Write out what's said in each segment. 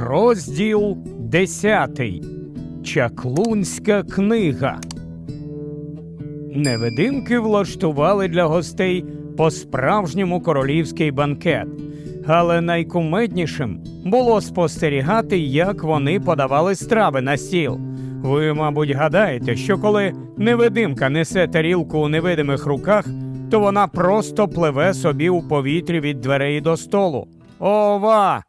Розділ 10. Чаклунська книга. Невидимки влаштували для гостей по-справжньому королівський банкет. Але найкумеднішим було спостерігати, як вони подавали страви на стіл. Ви, мабуть, гадаєте, що коли невидимка несе тарілку у невидимих руках, то вона просто пливе собі у повітрі від дверей до столу. Ова!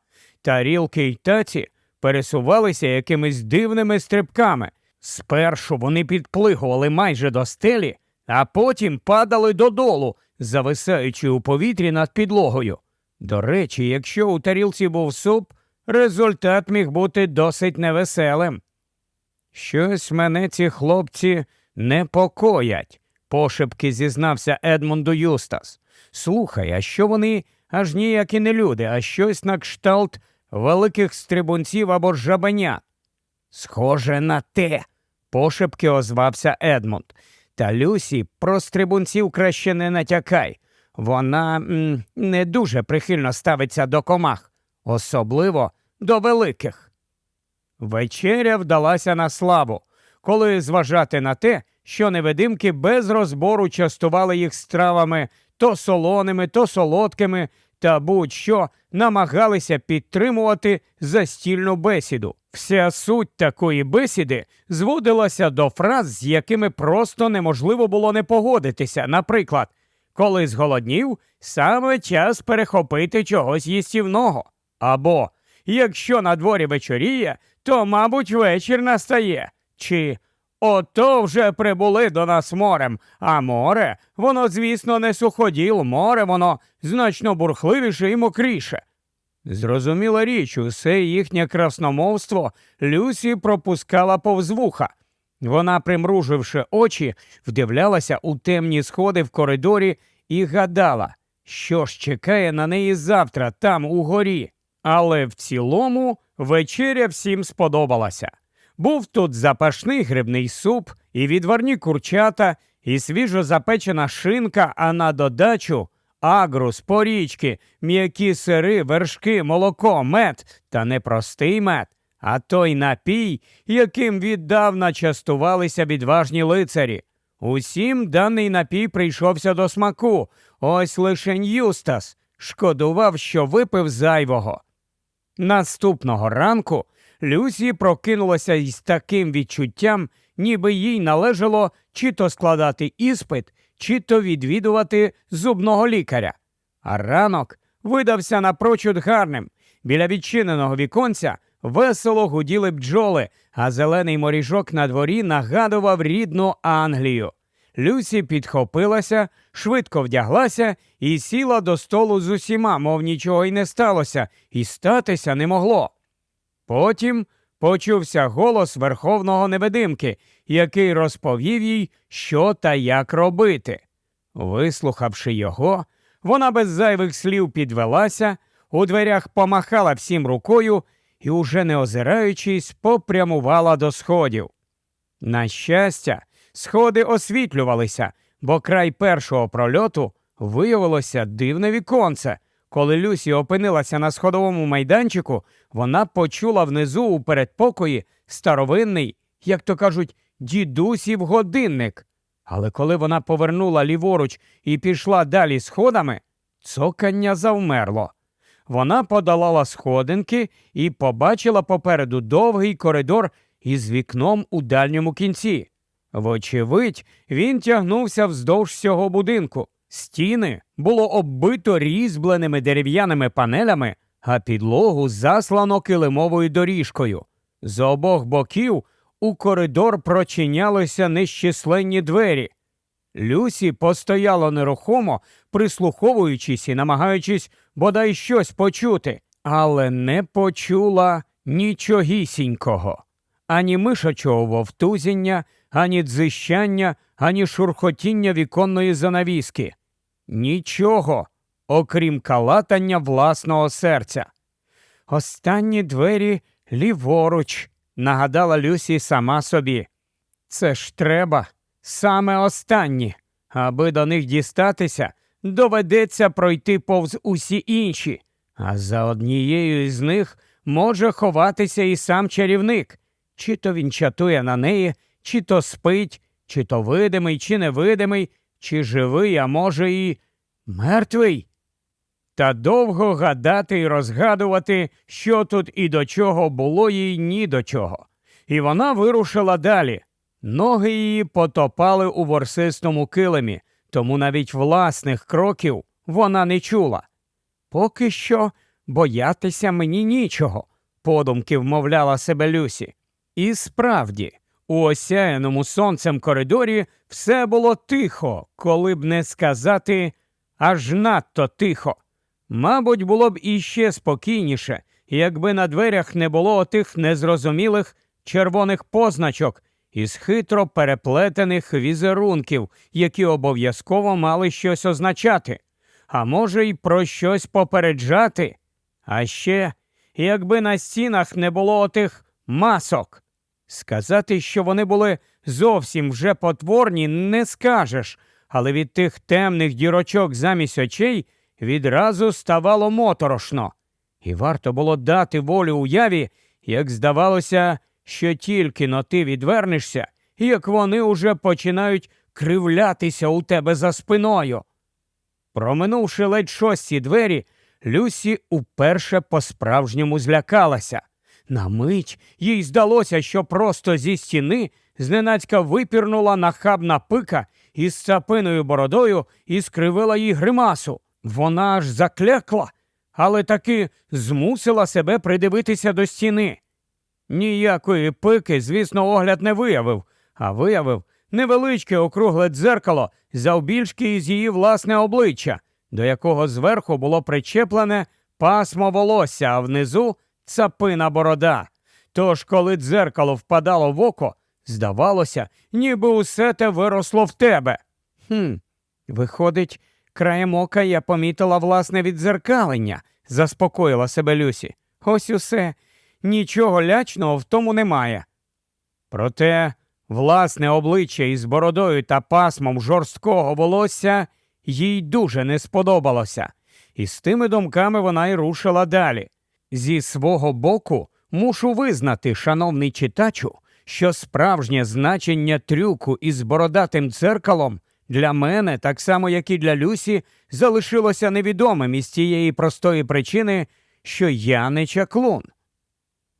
Тарілки й таці пересувалися якимись дивними стрибками. Спершу вони підплигували майже до стелі, а потім падали додолу, зависаючи у повітрі над підлогою. До речі, якщо у тарілці був суп, результат міг бути досить невеселим. Щось мене ці хлопці непокоять, пошепки зізнався Едмунду Юстас. Слухай, а що вони аж ніякі не люди, а щось на кшталт великих стрибунців або жабенят? Схоже на те, пошепки озвався Едмунд. Та Люсі про стрибунців краще не натякай. Вона м, не дуже прихильно ставиться до комах, особливо до великих. Вечеря вдалася на славу, коли зважати на те, що невидимки без розбору частували їх стравами то солоними, то солодкими, та будь-що намагалися підтримувати застільну бесіду. Вся суть такої бесіди зводилася до фраз, з якими просто неможливо було не погодитися. Наприклад, коли зголоднів, саме час перехопити чогось їстівного. Або якщо на дворі вечоріє, то, мабуть, вечір настає. Чи ото вже прибули до нас морем, а море, воно, звісно, не суходіл, море, воно значно бурхливіше і мокріше. Зрозуміла річ, усе їхнє красномовство Люсі пропускала повз вуха. Вона, примруживши очі, вдивлялася у темні сходи в коридорі і гадала, що ж чекає на неї завтра там угорі. Але в цілому вечеря всім сподобалася. Був тут запашний грибний суп, і відварні курчата, і свіжо запечена шинка, а на додачу агрус, порічки, м'які сири, вершки, молоко, мед, та не простий мед, а той напій, яким віддавна частувалися відважні лицарі. Усім даний напій прийшовся до смаку, ось лише Юстас шкодував, що випив зайвого. Наступного ранку Люсі прокинулася із таким відчуттям, ніби їй належало чи то складати іспит, чи то відвідувати зубного лікаря. А ранок видався напрочуд гарним. Біля відчиненого віконця весело гуділи бджоли, а зелений моріжок на дворі нагадував рідну Англію. Люсі підхопилася, швидко вдяглася і сіла до столу з усіма, мов нічого й не сталося, і статися не могло. Потім почувся голос верховного невидимки, який розповів їй, що та як робити. Вислухавши його, вона без зайвих слів підвелася, у дверях помахала всім рукою і, уже не озираючись, попрямувала до сходів. На щастя, сходи освітлювалися, бо край першого прольоту виявилося дивне віконце. Коли Люсі опинилася на сходовому майданчику, вона почула внизу у передпокої старовинний, як то кажуть, дідусів годинник. Але коли вона повернула ліворуч і пішла далі сходами, цокання завмерло. Вона подолала сходинки і побачила попереду довгий коридор із вікном у дальньому кінці. Вочевидь, він тягнувся вздовж всього будинку. Стіни було оббито різьбленими дерев'яними панелями, а підлогу заслано килимовою доріжкою. З обох боків у коридор прочинялися нещисленні двері. Люсі постояла нерухомо, прислуховуючись і намагаючись бодай щось почути, але не почула нічогісінького. Ані мишачого вовтузіння, ані дзищання, ані шурхотіння віконної занавіски. Нічого, окрім калатання власного серця. Останні двері ліворуч, нагадала Люсі сама собі. Це ж треба, саме останні. Аби до них дістатися, доведеться пройти повз усі інші, а за однією із них може ховатися і сам чарівник. Чи то він чатує на неї, чи то спить, чи то видимий, чи невидимий, чи живий, а може, і мертвий. Та довго гадати і розгадувати, що тут і до чого було їй ні до чого. І вона вирушила далі. Ноги її потопали у ворсистому килимі, тому навіть власних кроків вона не чула. Поки що боятися мені нічого, подумки вмовляла себе Люсі. І справді, у осяяному сонцем коридорі все було тихо, коли б не сказати аж надто тихо. Мабуть, було б іще спокійніше, якби на дверях не було отих незрозумілих червоних позначок із хитро переплетених візерунків, які обов'язково мали щось означати, а може, й про щось попереджати. А ще, якби на стінах не було отих масок. Сказати, що вони були зовсім вже потворні, не скажеш, але від тих темних дірочок замість очей відразу ставало моторошно, і варто було дати волю уяві, як здавалося, що тільки но ти відвернешся, як вони уже починають кривлятися у тебе за спиною. Проминувши ледь шості двері, Люсі уперше по-справжньому злякалася. На мить їй здалося, що просто зі стіни зненацька випірнула нахабна пика із цапиною бородою і скривила їй гримасу. Вона аж заклякла, але таки змусила себе придивитися до стіни. Ніякої пики, звісно, огляд не виявив, а виявив невеличке округле дзеркало завбільшки із її власне обличчя, до якого зверху було причеплене пасмо волосся, а внизу цапина борода. Тож, коли дзеркало впадало в око, здавалося, ніби усе те виросло в тебе. Хм, виходить, краєм ока я помітила власне віддзеркалення, заспокоїла себе Люсі. Ось усе. Нічого лячного в тому немає. Проте власне обличчя із бородою та пасмом жорсткого волосся їй дуже не сподобалося, і з тими думками вона й рушила далі. Зі свого боку мушу визнати, шановний читачу, що справжнє значення трюку із бородатим дзеркалом для мене, так само як і для Люсі, залишилося невідомим із тієї простої причини, що я не чаклун.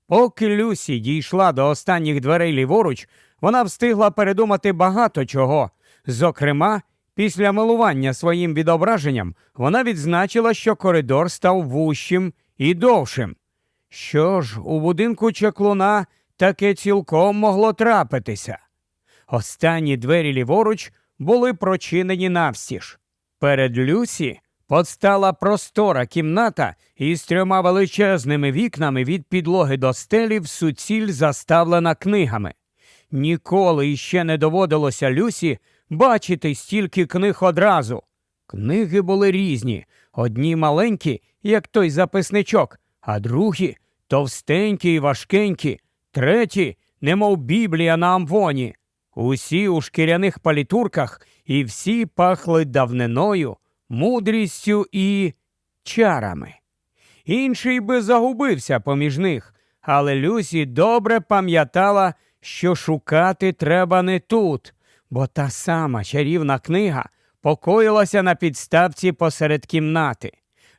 Поки Люсі дійшла до останніх дверей ліворуч, вона встигла передумати багато чого. Зокрема, після милування своїм відображенням вона відзначила, що коридор став вущим і довшим. Що ж, у будинку чаклуна таке цілком могло трапитися. Останні двері ліворуч були прочинені навстіж. Перед Люсі Подстала простора кімната із трьома величезними вікнами від підлоги до стелі в суціль заставлена книгами. Ніколи іще не доводилося Люсі бачити стільки книг одразу. Книги були різні, одні маленькі, як той записничок, а другі товстенькі і важкенькі, треті, немов біблія на амвоні. Усі у шкіряних палітурках і всі пахли давниною мудрістю і чарами. Інший би загубився поміж них, але Люсі добре пам'ятала, що шукати треба не тут, бо та сама чарівна книга покоїлася на підставці посеред кімнати.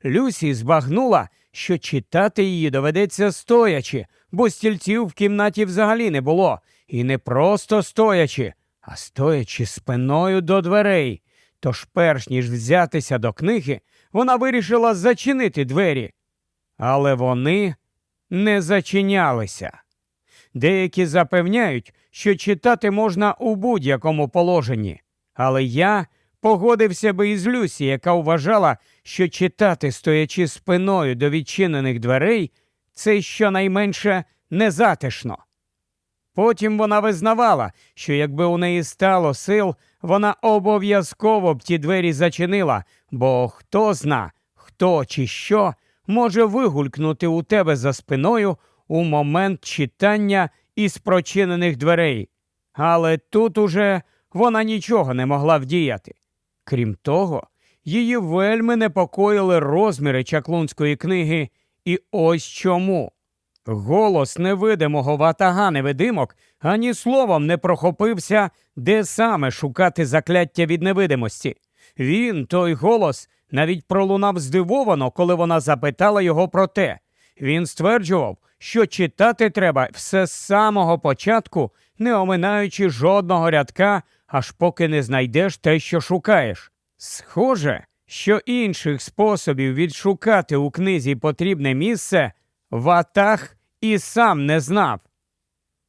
Люсі збагнула, що читати її доведеться стоячи, бо стільців в кімнаті взагалі не було, і не просто стоячи, а стоячи спиною до дверей. Тож, перш ніж взятися до книги, вона вирішила зачинити двері. Але вони не зачинялися. Деякі запевняють, що читати можна у будь-якому положенні. Але я погодився би із Люсі, яка вважала, що читати, стоячи спиною до відчинених дверей, це щонайменше незатишно. Потім вона визнавала, що якби у неї стало сил, вона обов'язково б ті двері зачинила, бо хто зна, хто чи що може вигулькнути у тебе за спиною у момент читання із прочинених дверей. Але тут уже вона нічого не могла вдіяти. Крім того, її вельми непокоїли розміри чаклунської книги, і ось чому. Голос невидимого ватага невидимок ані словом не прохопився, де саме шукати закляття від невидимості. Він, той голос, навіть пролунав здивовано, коли вона запитала його про те. Він стверджував, що читати треба все з самого початку, не оминаючи жодного рядка, аж поки не знайдеш те, що шукаєш. Схоже, що інших способів відшукати у книзі потрібне місце Ватах і сам не знав.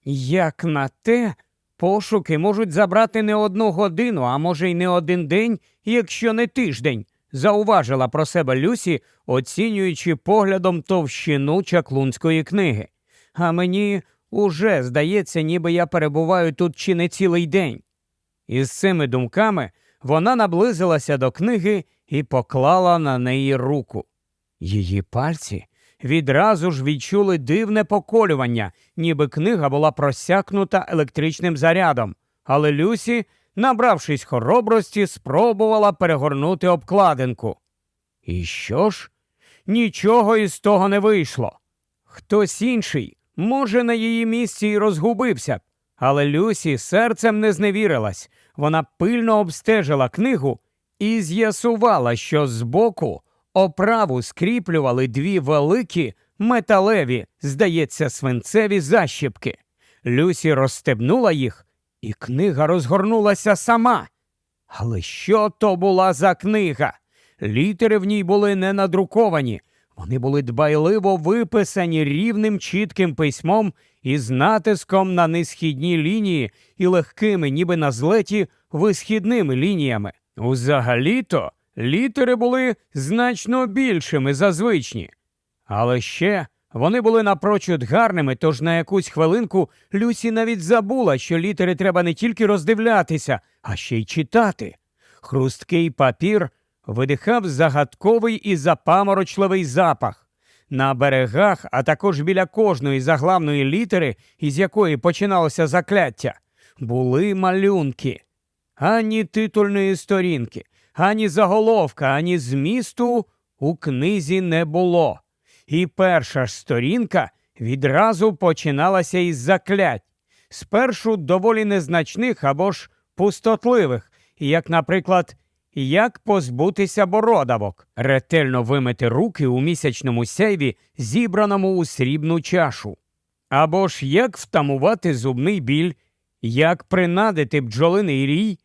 Як на те, пошуки можуть забрати не одну годину, а може й не один день, якщо не тиждень, зауважила про себе Люсі, оцінюючи поглядом товщину чаклунської книги. А мені уже здається, ніби я перебуваю тут чи не цілий день. Із цими думками вона наблизилася до книги і поклала на неї руку. Її пальці відразу ж відчули дивне поколювання, ніби книга була просякнута електричним зарядом. Але Люсі, набравшись хоробрості, спробувала перегорнути обкладинку. І що ж? Нічого із того не вийшло. Хтось інший, може, на її місці і розгубився але Люсі серцем не зневірилась. Вона пильно обстежила книгу і з'ясувала, що збоку оправу скріплювали дві великі металеві, здається, свинцеві защіпки. Люсі розстебнула їх, і книга розгорнулася сама. Але що то була за книга? Літери в ній були не надруковані, вони були дбайливо виписані рівним чітким письмом із натиском на несхідні лінії і легкими, ніби на злеті, висхідними лініями. Узагалі-то літери були значно більшими за звичні. Але ще вони були напрочуд гарними, тож на якусь хвилинку Люсі навіть забула, що літери треба не тільки роздивлятися, а ще й читати. Хрусткий папір видихав загадковий і запаморочливий запах. На берегах, а також біля кожної заглавної літери, із якої починалося закляття, були малюнки. Ані титульної сторінки, ані заголовка, ані змісту у книзі не було. І перша ж сторінка відразу починалася із заклять, спершу доволі незначних або ж пустотливих, як, наприклад, як позбутися бородавок, ретельно вимити руки у місячному сяйві, зібраному у срібну чашу. Або ж як втамувати зубний біль, як принадити бджолиний рій.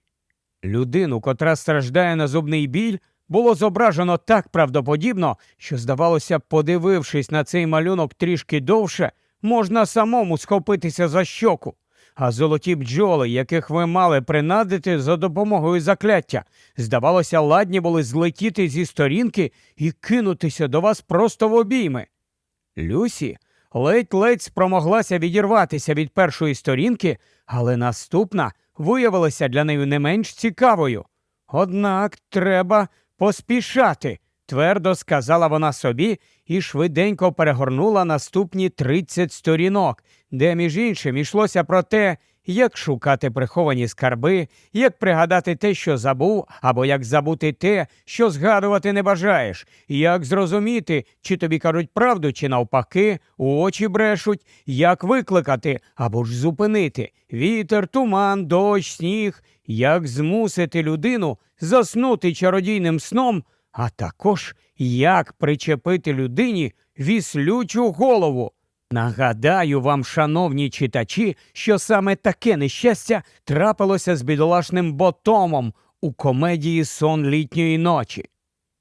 Людину, котра страждає на зубний біль, було зображено так правдоподібно, що, здавалося, подивившись на цей малюнок трішки довше, можна самому схопитися за щоку. А золоті бджоли, яких ви мали принадити за допомогою закляття, здавалося, ладні були злетіти зі сторінки і кинутися до вас просто в обійми. Люсі ледь-ледь спромоглася відірватися від першої сторінки, але наступна виявилася для неї не менш цікавою. Однак треба поспішати, твердо сказала вона собі і швиденько перегорнула наступні 30 сторінок, де, між іншим, йшлося про те, як шукати приховані скарби, як пригадати те, що забув, або як забути те, що згадувати не бажаєш, як зрозуміти, чи тобі кажуть правду, чи навпаки, у очі брешуть, як викликати або ж зупинити. Вітер, туман, дощ, сніг, як змусити людину заснути чародійним сном, а також як причепити людині віслючу голову. Нагадаю вам, шановні читачі, що саме таке нещастя трапилося з бідолашним ботомом у комедії Сон літньої ночі.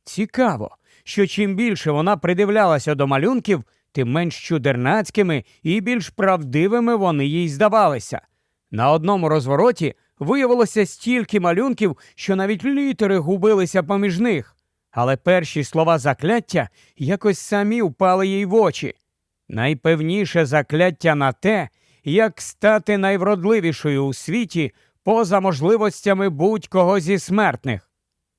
Цікаво, що чим більше вона придивлялася до малюнків, тим менш чудернацькими і більш правдивими вони їй здавалися. На одному розвороті виявилося стільки малюнків, що навіть літери губилися поміж них, але перші слова закляття якось самі впали їй в очі. Найпевніше закляття на те, як стати найвродливішою у світі поза можливостями будь-кого зі смертних.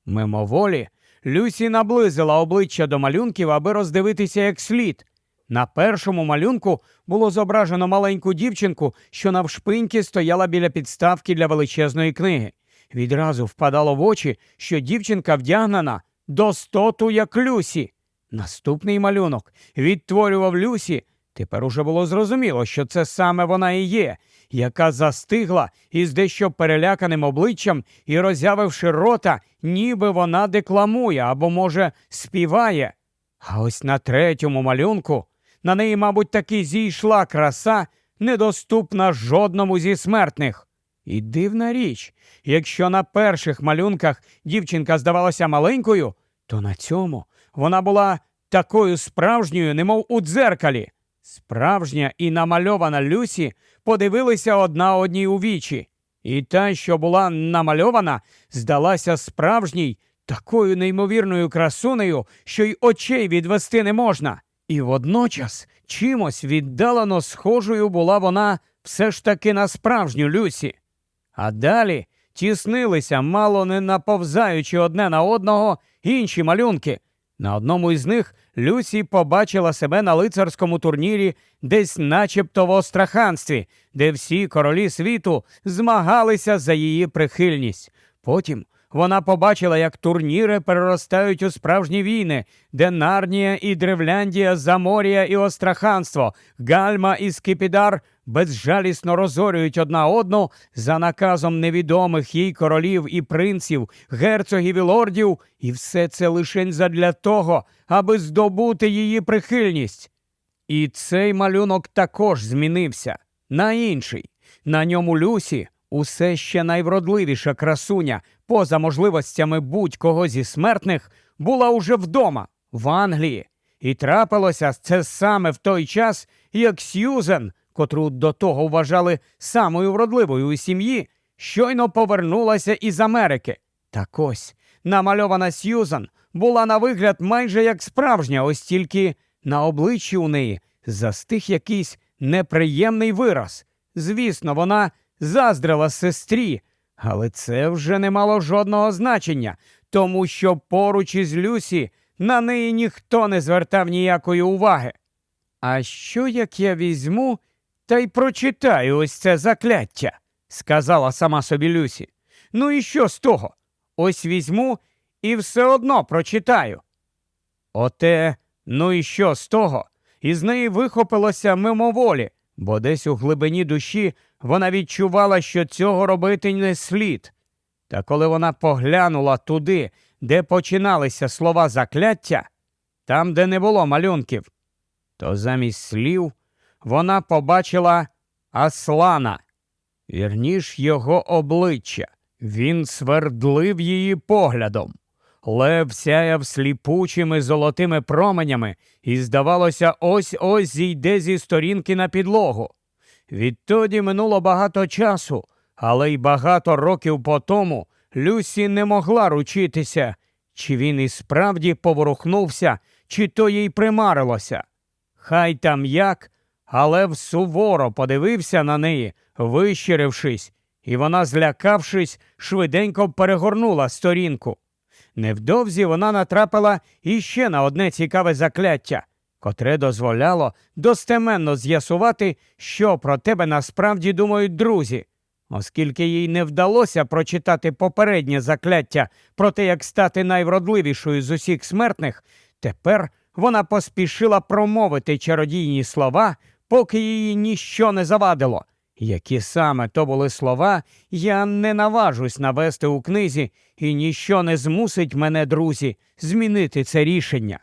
Мимоволі Люсі наблизила обличчя до малюнків, аби роздивитися як слід. На першому малюнку було зображено маленьку дівчинку, що навшпиньки стояла біля підставки для величезної книги. Відразу впадало в очі, що дівчинка вдягнена до стоту, як Люсі. Наступний малюнок відтворював Люсі Тепер уже було зрозуміло, що це саме вона і є, яка застигла із дещо переляканим обличчям і, роззявивши рота, ніби вона декламує або, може, співає. А ось на третьому малюнку на неї, мабуть, таки зійшла краса, недоступна жодному зі смертних. І дивна річ, якщо на перших малюнках дівчинка здавалася маленькою, то на цьому вона була такою справжньою, немов у дзеркалі. Справжня і намальована Люсі подивилися одна одній у вічі, і та, що була намальована, здалася справжній такою неймовірною красунею, що й очей відвести не можна. І водночас чимось віддалено схожою була вона все ж таки на справжню Люсі. А далі тіснилися, мало не наповзаючи одне на одного, інші малюнки. На одному із них Люсі побачила себе на лицарському турнірі, десь начебто в Остраханстві, де всі королі світу змагалися за її прихильність. Потім вона побачила, як турніри переростають у справжні війни, де Нарнія і Древляндія, Заморія і Остраханство, Гальма і Скипідар безжалісно розорюють одна одну за наказом невідомих їй королів і принців, герцогів і лордів, і все це лишень задля того, аби здобути її прихильність. І цей малюнок також змінився на інший. На ньому Люсі усе ще найвродливіша красуня, поза можливостями будь-кого зі смертних, була уже вдома, в Англії. І трапилося це саме в той час, як Сьюзен, котру до того вважали самою вродливою у сім'ї, щойно повернулася із Америки. Так ось намальована Сьюзан була на вигляд майже як справжня, ось тільки на обличчі у неї застиг якийсь неприємний вираз. Звісно, вона заздрила сестрі, але це вже не мало жодного значення, тому що поруч із Люсі на неї ніхто не звертав ніякої уваги. А що як я візьму та й прочитаю ось це закляття? сказала сама собі Люсі. Ну і що з того? Ось візьму і все одно прочитаю. Оте, ну і що з того? Із неї вихопилося мимоволі, бо десь у глибині душі вона відчувала, що цього робити не слід. Та коли вона поглянула туди, де починалися слова закляття, там, де не було малюнків, то замість слів вона побачила Аслана, вірніш його обличчя. Він свердлив її поглядом. Лев сяяв сліпучими золотими променями і, здавалося, ось ось зійде зі сторінки на підлогу. Відтоді минуло багато часу, але й багато років по тому Люсі не могла ручитися, чи він і справді поворухнувся, чи то їй примарилося. Хай там як, але суворо подивився на неї, вищирившись, і вона, злякавшись, швиденько перегорнула сторінку. Невдовзі вона натрапила іще на одне цікаве закляття, котре дозволяло достеменно з'ясувати, що про тебе насправді думають друзі. Оскільки їй не вдалося прочитати попереднє закляття про те, як стати найвродливішою з усіх смертних, тепер вона поспішила промовити чародійні слова, поки її ніщо не завадило. Які саме то були слова, я не наважусь навести у книзі, і ніщо не змусить мене, друзі, змінити це рішення.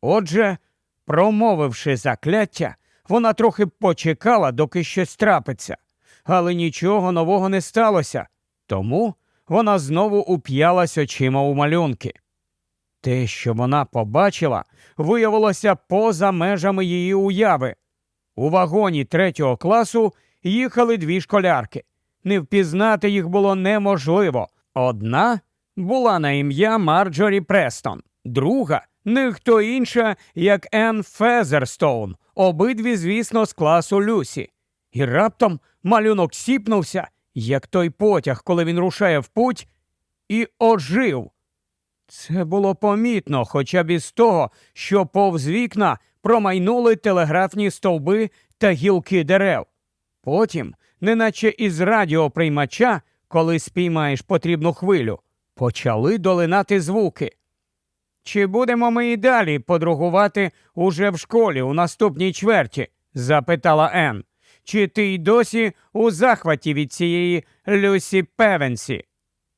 Отже, промовивши закляття, вона трохи почекала, доки щось трапиться, але нічого нового не сталося, тому вона знову уп'ялась очима у малюнки. Те, що вона побачила, виявилося поза межами її уяви. У вагоні третього класу їхали дві школярки. Не впізнати їх було неможливо. Одна була на ім'я Марджорі Престон, друга не хто інша, як Енн Фезерстоун, обидві, звісно, з класу Люсі. І раптом малюнок сіпнувся, як той потяг, коли він рушає в путь, і ожив. Це було помітно, хоча б із того, що повз вікна промайнули телеграфні стовби та гілки дерев. Потім, неначе із радіоприймача, коли спіймаєш потрібну хвилю, почали долинати звуки. Чи будемо ми і далі подругувати уже в школі у наступній чверті? запитала Ен. Чи ти й досі у захваті від цієї Люсі Певенсі?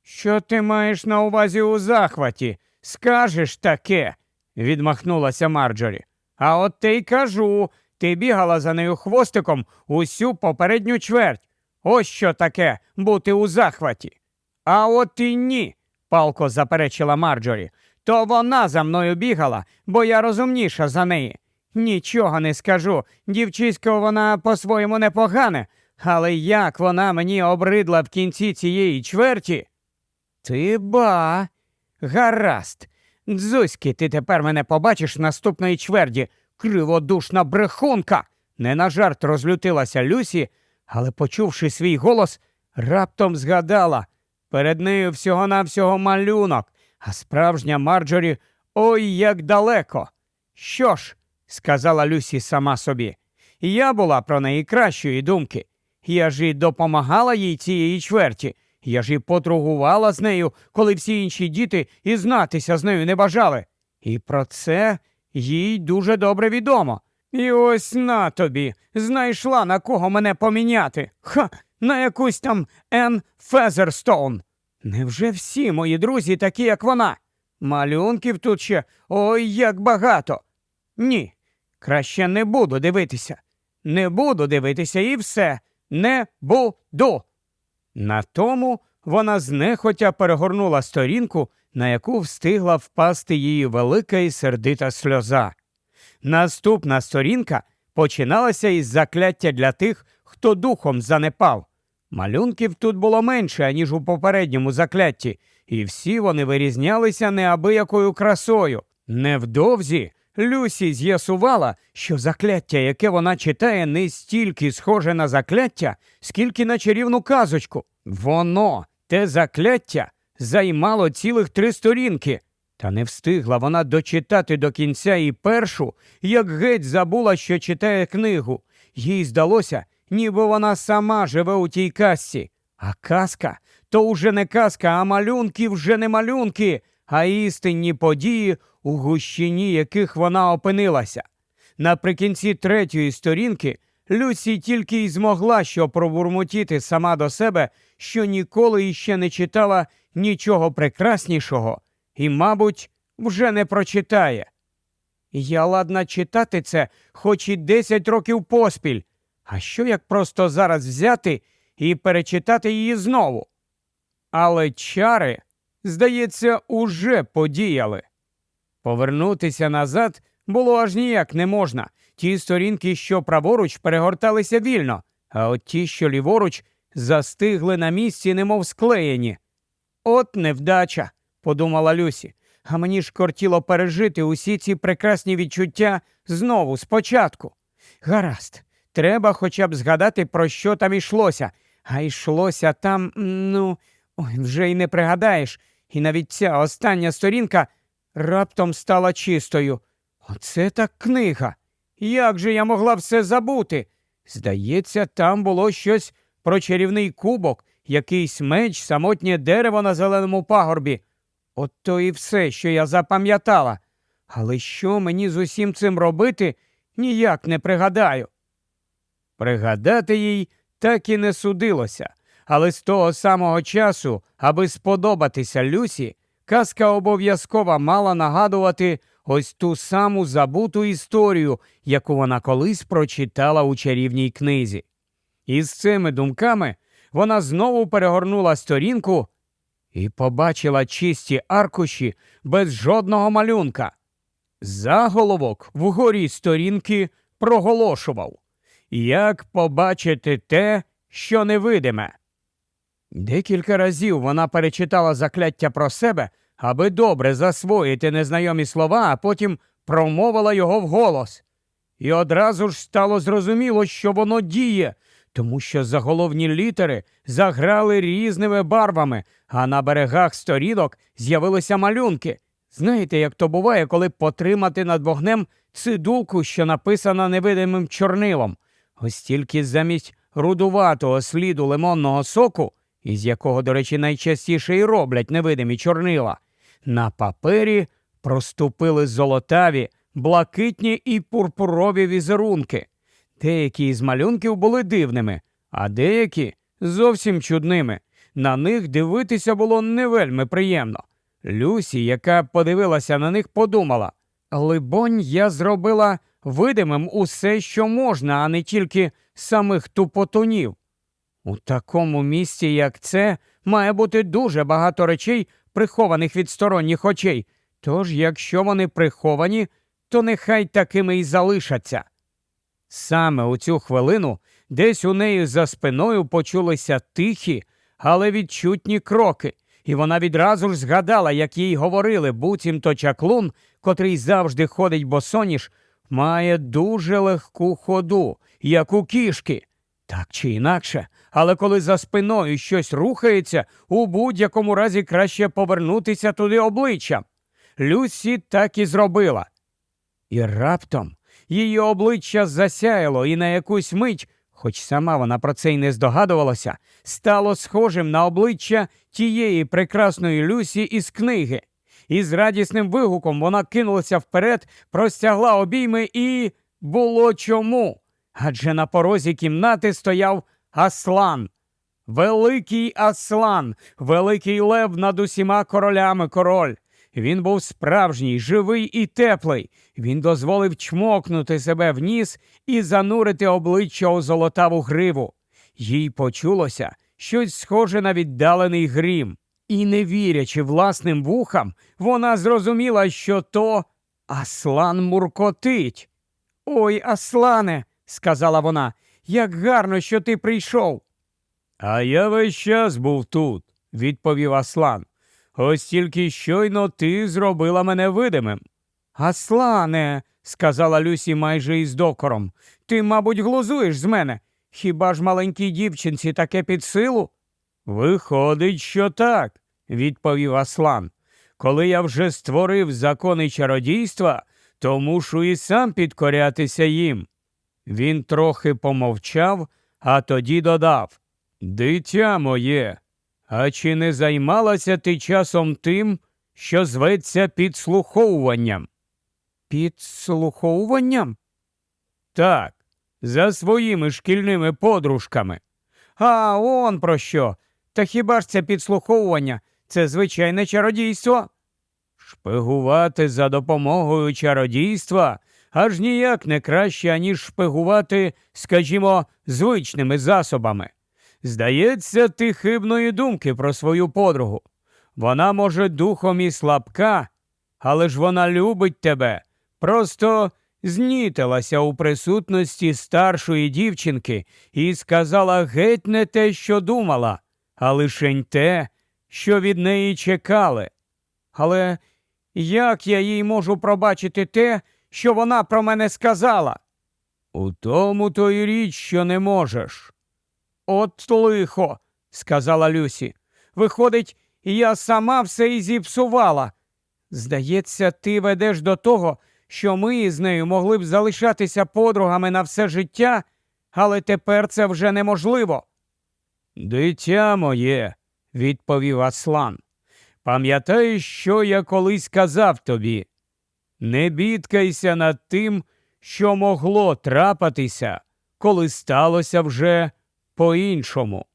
Що ти маєш на увазі у захваті? Скажеш таке, відмахнулася Марджорі. А от ти й кажу, ти бігала за нею хвостиком усю попередню чверть. Ось що таке бути у захваті. А от і ні, палко заперечила Марджорі. То вона за мною бігала, бо я розумніша за неї. Нічого не скажу. Дівчисько вона по-своєму непогане, але як вона мені обридла в кінці цієї чверті. Ти ба. Гаразд. Дзузьки, ти тепер мене побачиш наступної чверді, криводушна брехунка. Не на жарт розлютилася Люсі, але, почувши свій голос, раптом згадала перед нею всього-навсього малюнок, а справжня Марджорі ой як далеко. Що ж, сказала Люсі сама собі, я була про неї кращої думки. Я ж і допомагала їй цієї чверті. Я ж і подругувала з нею, коли всі інші діти і знатися з нею не бажали. І про це їй дуже добре відомо. І ось на тобі, знайшла на кого мене поміняти. Ха, на якусь там Ен Фезерстоун. Невже всі мої друзі такі, як вона? Малюнків тут ще ой як багато. Ні, краще не буду дивитися. Не буду дивитися і все. Не буду. На тому вона знехотя перегорнула сторінку, на яку встигла впасти її велика і сердита сльоза. Наступна сторінка починалася із закляття для тих, хто духом занепав. Малюнків тут було менше, аніж у попередньому заклятті, і всі вони вирізнялися неабиякою красою. Невдовзі Люсі з'ясувала, що закляття, яке вона читає, не стільки схоже на закляття, скільки на чарівну казочку. Воно, те закляття, займало цілих три сторінки. Та не встигла вона дочитати до кінця і першу, як геть забула, що читає книгу. Їй здалося, ніби вона сама живе у тій казці. А казка то уже не казка, а малюнки вже не малюнки, а істинні події, у гущині яких вона опинилася. Наприкінці третьої сторінки Люсі тільки й змогла що пробурмотіти сама до себе, що ніколи іще не читала нічого прекраснішого і, мабуть, вже не прочитає. Я ладна читати це хоч і десять років поспіль. А що як просто зараз взяти і перечитати її знову? Але чари, здається, уже подіяли. Повернутися назад було аж ніяк не можна. Ті сторінки, що праворуч, перегорталися вільно, а от ті, що ліворуч, застигли на місці, немов склеєні. От невдача, подумала Люсі, а мені ж кортіло пережити усі ці прекрасні відчуття знову спочатку. Гаразд, треба хоча б згадати, про що там ішлося, а йшлося там, ну, вже й не пригадаєш, і навіть ця остання сторінка раптом стала чистою. Оце так книга. Як же я могла все забути? Здається, там було щось про чарівний кубок, якийсь меч, самотнє дерево на зеленому пагорбі. От то і все, що я запам'ятала. Але що мені з усім цим робити, ніяк не пригадаю. Пригадати їй так і не судилося, але з того самого часу, аби сподобатися Люсі, казка обов'язково мала нагадувати ось ту саму забуту історію, яку вона колись прочитала у чарівній книзі. І з цими думками вона знову перегорнула сторінку і побачила чисті аркуші без жодного малюнка. Заголовок вгорі сторінки проголошував Як побачити те, що невидиме. Декілька разів вона перечитала закляття про себе, аби добре засвоїти незнайомі слова, а потім промовила його вголос. І одразу ж стало зрозуміло, що воно діє, тому що заголовні літери заграли різними барвами, а на берегах сторінок з'явилися малюнки. Знаєте, як то буває, коли потримати над вогнем цидулку, що написана невидимим чорнилом. Ось тільки замість рудуватого сліду лимонного соку, із якого, до речі, найчастіше і роблять невидимі чорнила, на папері проступили золотаві, блакитні і пурпурові візерунки. Деякі із малюнків були дивними, а деякі зовсім чудними. На них дивитися було не вельми приємно. Люсі, яка подивилася на них, подумала: Либонь, я зробила видимим усе, що можна, а не тільки самих тупотунів. У такому місці, як це, має бути дуже багато речей, прихованих від сторонніх очей. Тож, якщо вони приховані, то нехай такими і залишаться. Саме у цю хвилину десь у неї за спиною почулися тихі, але відчутні кроки, і вона відразу ж згадала, як їй говорили, буцімто чаклун, котрий завжди ходить босоніж, має дуже легку ходу, як у кішки. Так чи інакше, але коли за спиною щось рухається, у будь-якому разі краще повернутися туди обличчям. Люсі так і зробила. І раптом її обличчя засяяло, і на якусь мить, хоч сама вона про це й не здогадувалася, стало схожим на обличчя тієї прекрасної Люсі із книги. І з радісним вигуком вона кинулася вперед, простягла обійми і було чому. Адже на порозі кімнати стояв Аслан. Великий Аслан, великий лев над усіма королями король. Він був справжній, живий і теплий. Він дозволив чмокнути себе в ніс і занурити обличчя у золотаву гриву. Їй почулося щось схоже на віддалений грім. І, не вірячи власним вухам, вона зрозуміла, що то Аслан муркотить. Ой, Аслане, сказала вона, як гарно, що ти прийшов. А я весь час був тут, відповів Аслан. Ось тільки щойно ти зробила мене видимим. Аслане, сказала Люсі майже із докором, ти, мабуть, глузуєш з мене. Хіба ж маленькій дівчинці таке під силу? Виходить, що так, відповів Аслан. Коли я вже створив закони чародійства, то мушу і сам підкорятися їм. Він трохи помовчав, а тоді додав Дитя моє, а чи не займалася ти часом тим, що зветься підслуховуванням? Підслуховуванням? Так, за своїми шкільними подружками. А он про що? Та хіба ж це підслуховування? Це звичайне чародійство? Шпигувати за допомогою чародійства аж ніяк не краще, аніж шпигувати, скажімо, звичними засобами. Здається, ти хибної думки про свою подругу. Вона, може, духом і слабка, але ж вона любить тебе. Просто знітилася у присутності старшої дівчинки і сказала геть не те, що думала, а лишень те, що від неї чекали. Але як я їй можу пробачити те, що вона про мене сказала? У тому то й річ, що не можеш. От лихо, сказала Люсі. Виходить, я сама все і зіпсувала. Здається, ти ведеш до того, що ми із нею могли б залишатися подругами на все життя, але тепер це вже неможливо. Дитя моє, відповів Аслан. Пам'ятаєш, що я колись казав тобі? Не бідкайся над тим, що могло трапитися, коли сталося вже по-іншому.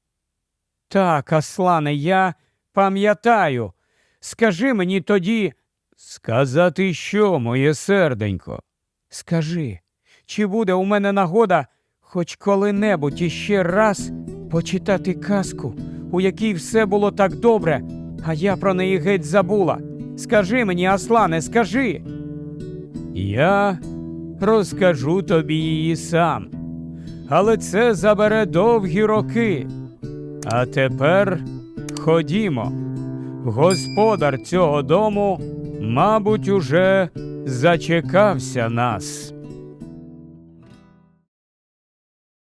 Так, Аслане, я пам'ятаю. Скажи мені тоді. Сказати що, моє серденько? Скажи, чи буде у мене нагода хоч коли-небудь іще раз почитати казку, у якій все було так добре, а я про неї геть забула. Скажи мені, Аслане, скажи. Я розкажу тобі її сам але це забере довгі роки. А тепер ходімо. Господар цього дому, мабуть, уже зачекався нас.